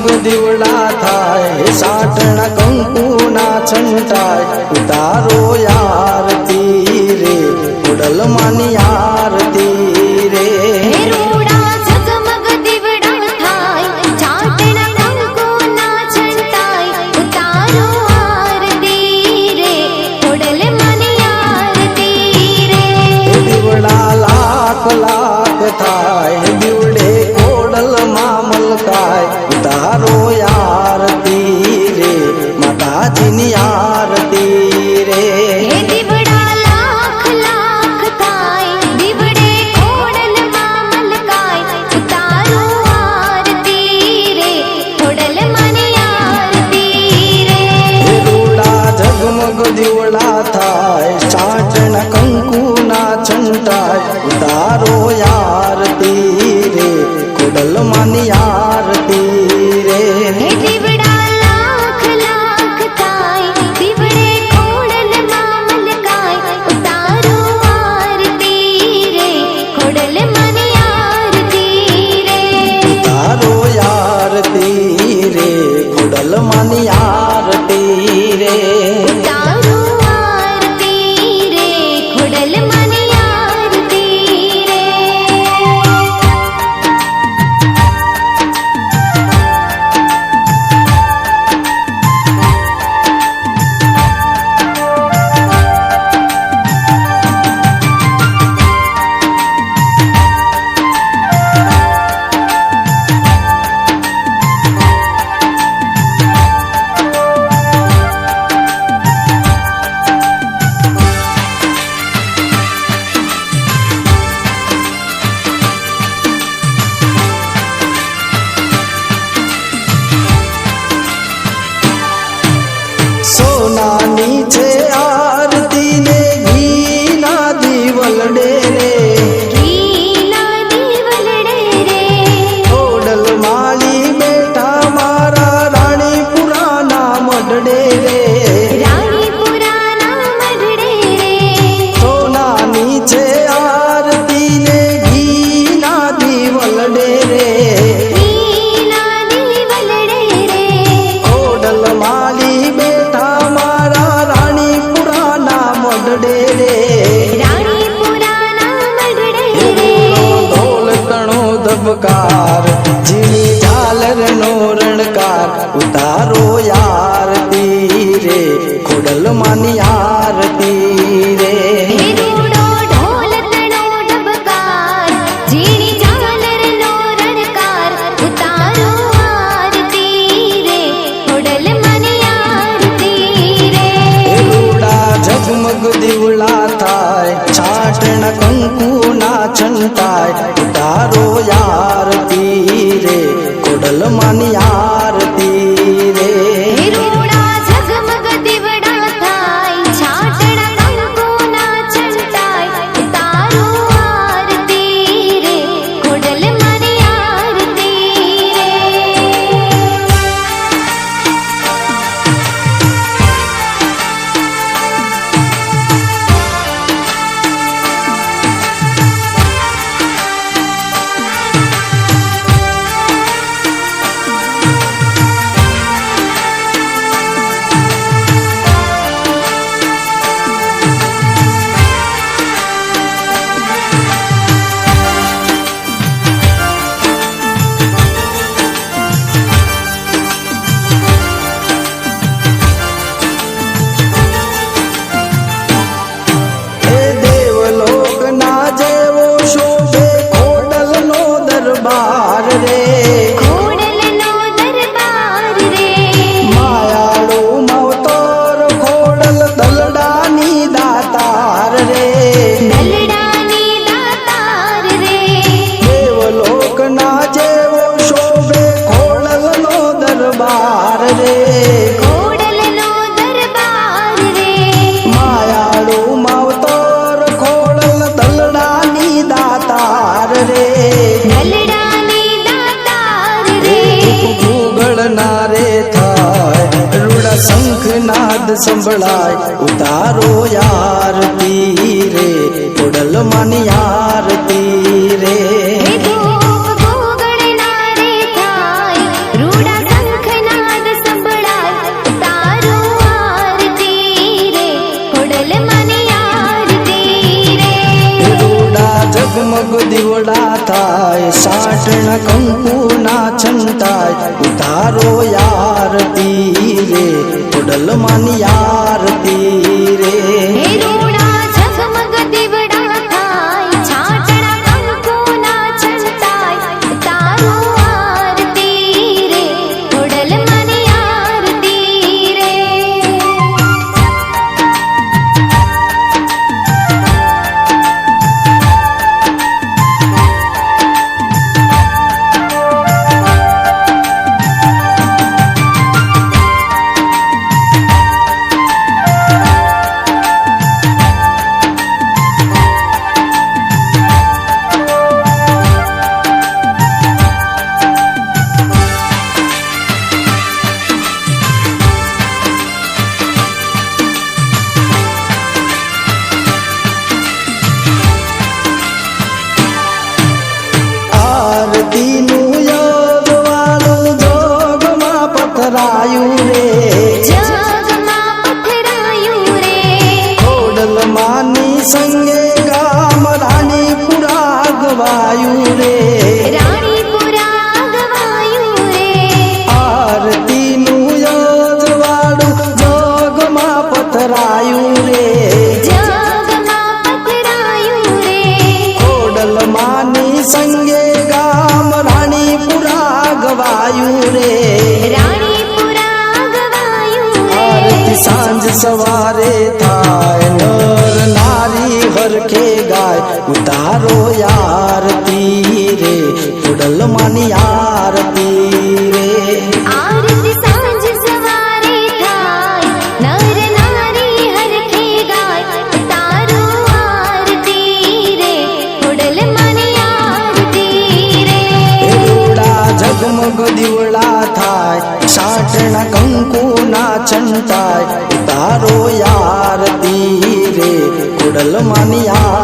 દીપ દીવડા થાય સાટણા કંકુના છંટાય ઉતારો યાર તીરે ઉડલ માની યાર মুসলমানি બોલનારે થાય. રૂડા શંખનાદ સંભળાય ઉતારો આરતી રે ઉડલ મની આરતી રે જગમગ દીવડા થાય સાટણ કંકુ ના છંતા હે રૂડા ઝગમગ જોગમાં ખોડલમાંની આરતી રે આરતી સાંજ સવારે થાય નર નારી હરખે ગાય તારો આરતી રે ખોડલ માની આરતી રે દીવડા થાય તારો રે ખોડલમાંની આરતી